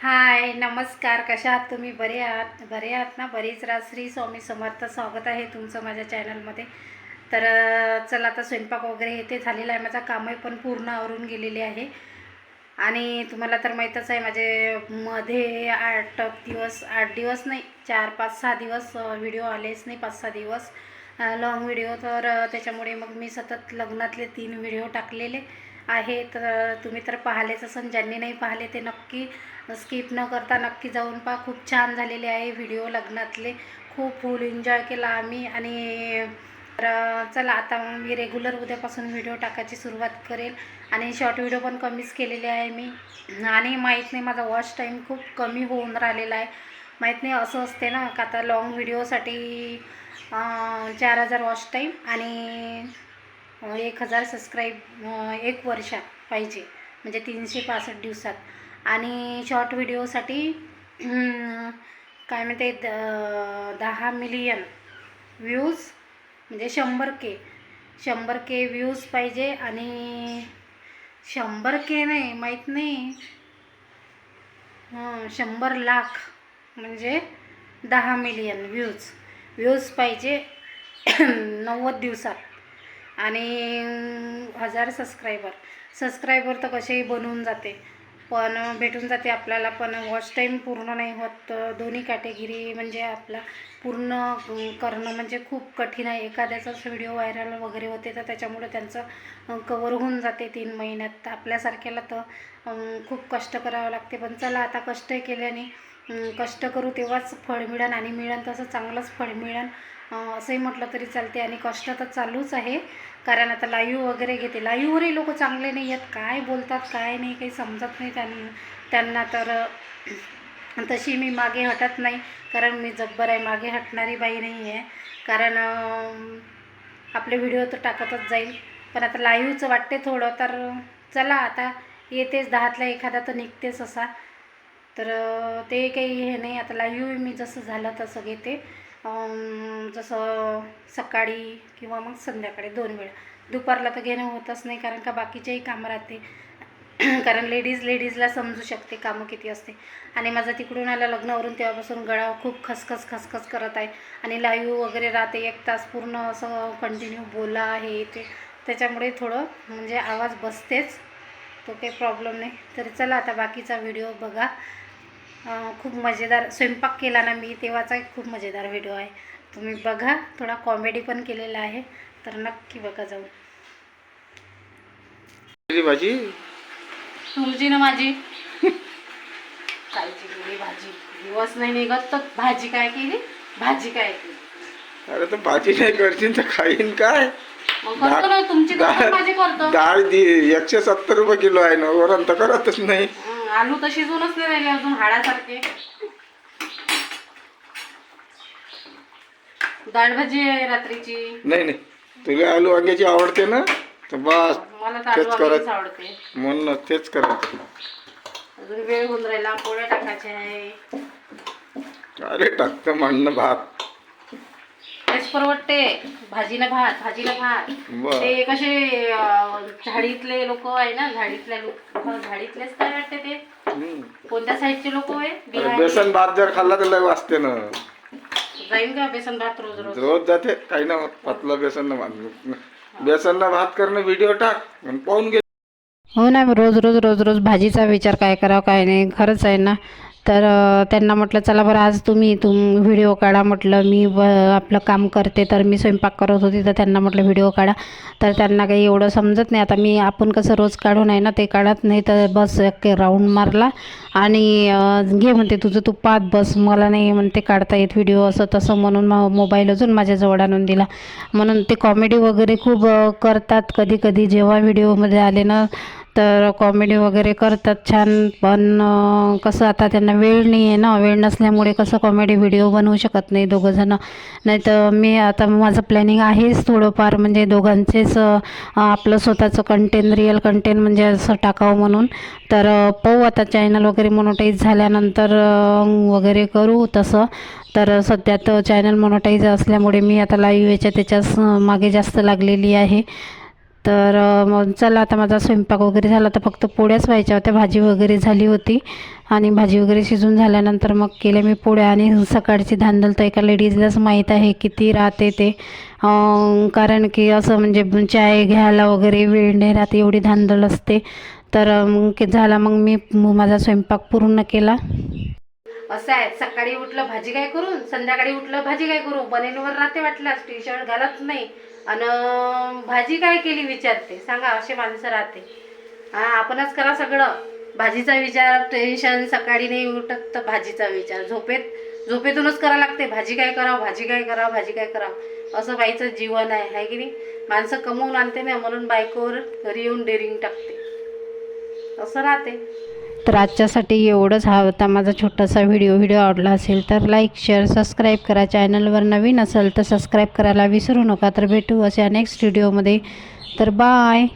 हाय नमस्कार. कशा आहात तुम्ही? बरे आहात? बरे आहात ना? बरीच रात श्री स्वामी समर्थ स्वागत आहे तुमचं माझ्या चॅनलमध्ये तर चला आता स्वयंपाक वगैरे हे ते झालेलं आहे. माझा कामही पण पूर्ण आवरून गेलेले आहे. आणि तुम्हाला तर माहीतच आहे माझे मध्ये आठ दिवस आठ दिवस नाही चार पाच सहा दिवस व्हिडिओ आलेच नाही पाच सहा दिवस. लॉंग व्हिडिओ तर त्याच्यामुळे मग मी सतत लग्नातले तीन व्हिडिओ टाकलेले. आहे तर तुम्ही तर पाहिलेच असन. ज्यांनी नाही पाहिले ते नक्की स्किप न करता नक्की जाऊन पहा. खूप छान झालेले आहे व्हिडिओ लग्नातले. खूप फुल एन्जॉय केला आम्ही. आणि तर चला आता मग मी रेग्युलर उद्यापासून व्हिडिओ टाकायची सुरुवात करेल. आणि शॉर्ट व्हिडिओ पण कमीच केलेले आहे मी. आणि माहीत नाही माझा वॉच टाईम खूप कमी होऊन राहिलेला आहे. माहीत नाही असं असते ना का आता लॉंग व्हिडिओसाठी चार हजार वॉच टाईम आणि एक हजार सबस्क्राईब एक वर्षात पाहिजे. म्हणजे तीनशे पासष्ट दिवसात. आणि शॉर्ट व्हिडिओसाठी काय म्हणते द- दहा मिलियन व्ह्यूज म्हणजे शंभर के शंभर के व्ह्यूज पाहिजे आणि शंभर के नाही माहीत नाही. शंभर लाख म्हणजे दहा मिलियन व्ह्यूज व्ह्यूज पाहिजे नव्वद दिवसात. आणि हजार सबस्क्रायबर सबस्क्रायबर तर कसेही बनवून जाते. पण भेटून जाते आपल्याला. पण वॉच टाईम पूर्ण नाही होत. दोन्ही कॅटेगरी म्हणजे आपला पूर्ण करणं म्हणजे खूप कठीण आहे. एखाद्याचाच व्हिडिओ व्हायरल वगैरे होते तर त्याच्यामुळे त्यांचं कवर होऊन जाते तीन महिन्यात. तर आपल्यासारख्याला तर खूप कष्ट करावं लागते. पण चला आता कष्ट केल्याने कष्ट करू तेव्हाच फळ मिळेल आणि मिळेल तसं चांगलंच फळ मिळेल असंही म्हटलं तरी चालते आणि कष्ट तर चालूच आहे. कारण आता लाईव्ह वगैरे घेते. लाईव्हवरही लोक चांगले नाही आहेत. काय बोलतात काय नाही काही समजत नाही त्यांना. त्यांना तर तशी मी मागे हटत नाही. कारण मी जब्बर आहे. मागे हटणारी बाई नाही आहे. कारण आपले व्हिडिओ तर टाकतच जाईल. पण आता लाईव्हचं वाटते थोडं. तर चला आता येतेच. दहातला एखादा तर निघतेच असा. तर ते काही हे नाही. आता लाईव्ह मी जसं झालं तसं घेते. जसं सकाळी किंवा मग संध्याकाळी दोन वेळा. दुपारला तर घेणं होतच नाही कारण का बाकीचेही कामं राहते. कारण लेडीज लेडीजला समजू शकते कामं किती असते. आणि माझं तिकडून आलं लग्नावरून तेव्हापासून गळा खूप खसखस खसखस करत आहे. आणि लाईव्ह वगैरे राहते. एक तास पूर्ण असं कंटिन्यू बोला हे ते. त्याच्यामुळे थोडं म्हणजे आवाज बसतेच. तो काही प्रॉब्लेम नाही. तरी चला आता बाकीचा व्हिडिओ बघा. खूप मजेदार स्वयंपाक केला ना मी तेव्हाचा एक खूप मजेदार व्हिडिओ आहे. तुम्ही बघा थोडा कॉमेडी पण केलेला आहे तर नक्की बघा जाऊ भाजी? तुमची ना माझी. कायची केली भाजी. दिवस नाही निघत तर भाजी काय केली? भाजी काय केली? अरे तर भाजी नाही करशील तर खाईन काय? तुमची भाजी करतो. डाळ दि- एकशे सत्तर रुपये किलो आहे ना वरण तर करतच नाही. आलू तर शिजूनच नाही राहिले अजून हाडासारखे. डाळ भाजी आहे रात्रीची. नाही नाही. तुला आलू वांग्याची आवडते ना तर बस मला तर आलू तेच करत. वांग्याचीच आवडते. म्हणून तेच करायचं अजून वेळ होऊन राहिला पोळ्या टाकायचे आहे. अरे टाकतं म्हणणं भात. परवडते. भाजीला भात भाजीला भात. बर. ते कसे अं, झाडीतले लोक आहे ना झाडीतल्या लोक झाडीतलेच काय वाटते ते? हम्म. कोणत्या साईडचे लोक आहे अरे बिहार? बेसन भात जर खाल्ला तर लय वाचते ना. जाईन का बेसन भात रोज रोज? रोज जाते. काही ना होत पातला बेसन भात. बेसन भात करणं व्हिडिओ टाक आणि पाहून घे. हो ना रोज रोज रोज रोज भाजीचा विचार काय करावं काय नाही. खरंच आहे ना. तर त्यांना म्हटलं चला बरं आज तुम्ही तुम व्हिडिओ काढा म्हटलं. मी व आपलं काम करते तर मी स्वयंपाक करत होती तर त्यांना म्हटलं व्हिडिओ काढा. तर त्यांना काही एवढं समजत नाही. आता मी आपण कसं रोज काढून आहे ना ते काढत नाही तर बस एक राऊंड मारला आणि घे म्हणते तुझं तू पाहत बस मला नाही म्हणते काढता येत व्हिडिओ असं तसं म्हणून मग मोबाईल अजून माझ्याजवळ आणून दिला. म्हणून ते कॉमेडी वगैरे खूप करतात कधी कधी जेव्हा व्हिडिओमध्ये आले ना तर कॉमेडी वगैरे करतात छान पण कसं आता त्यांना वेळ नाही आहे ना. वेळ नसल्यामुळे कसं कॉमेडी व्हिडिओ बनवू शकत नाही दोघंजणं नाही तर मी आता माझं प्लॅनिंग आहेच थोडंफार म्हणजे दोघांचेच आपलं स्वतःचं कंटेंट रिअल कंटेंट म्हणजे असं टाकावं म्हणून. तर पाहू आता चॅनल वगैरे मोनोटाईज झाल्यानंतर वगैरे करू तसं. तर सध्या तर चॅनल मोनोटाईज असल्यामुळे मी आता लाईव्ह याच्या त्याच्याच मागे जास्त लागलेली आहे. तर मग चला आता माझा स्वयंपाक वगैरे झाला तर फक्त पोळ्याच व्हायच्या होत्या. भाजी वगैरे झाली होती आणि भाजी वगैरे शिजून झाल्यानंतर मग केल्या मी पोळ्या आणि सकाळची धांदल तर एका लेडीजलाच माहीत आहे किती राहते ते कारण की असं म्हणजे चाय घ्यायला वगैरे वेळ नाही राहते एवढी धांदल असते. तर मग झाला मग मी माझा स्वयंपाक पूर्ण केला. असं आहे सकाळी उठलं भाजी काय करून संध्याकाळी उठलं भाजी काय करू? बनेलवर राहते वाटल्यास टी शर्ट घालत नाही. आणि भाजी काय केली विचारते? सांगा असे माणसं राहते. हा आपणच करा सगळं. भाजीचा विचार टेन्शन सकाळी नाही उठत तर भाजीचा विचार. झोपेत झोपेतूनच करावं लागते. भाजी काय करावं भाजी काय करावं भाजी काय करावं. असं बाईचं जीवन आहे हाय की नाही? माणसं कमवून आणते ना म्हणून बायकोवर घरी येऊन डेरिंग टाकते. असं राहते. तर आजच्यासाठी एवढंच. हा होता माझा छोटासा व्हिडिओ. व्हिडिओ आवडला असेल तर लाईक शेअर सबस्क्राईब करा. चॅनलवर नवीन असेल तर सबस्क्राईब करायला विसरू नका. तर भेटू अशा नेक्स्ट व्हिडिओमध्ये तर बाय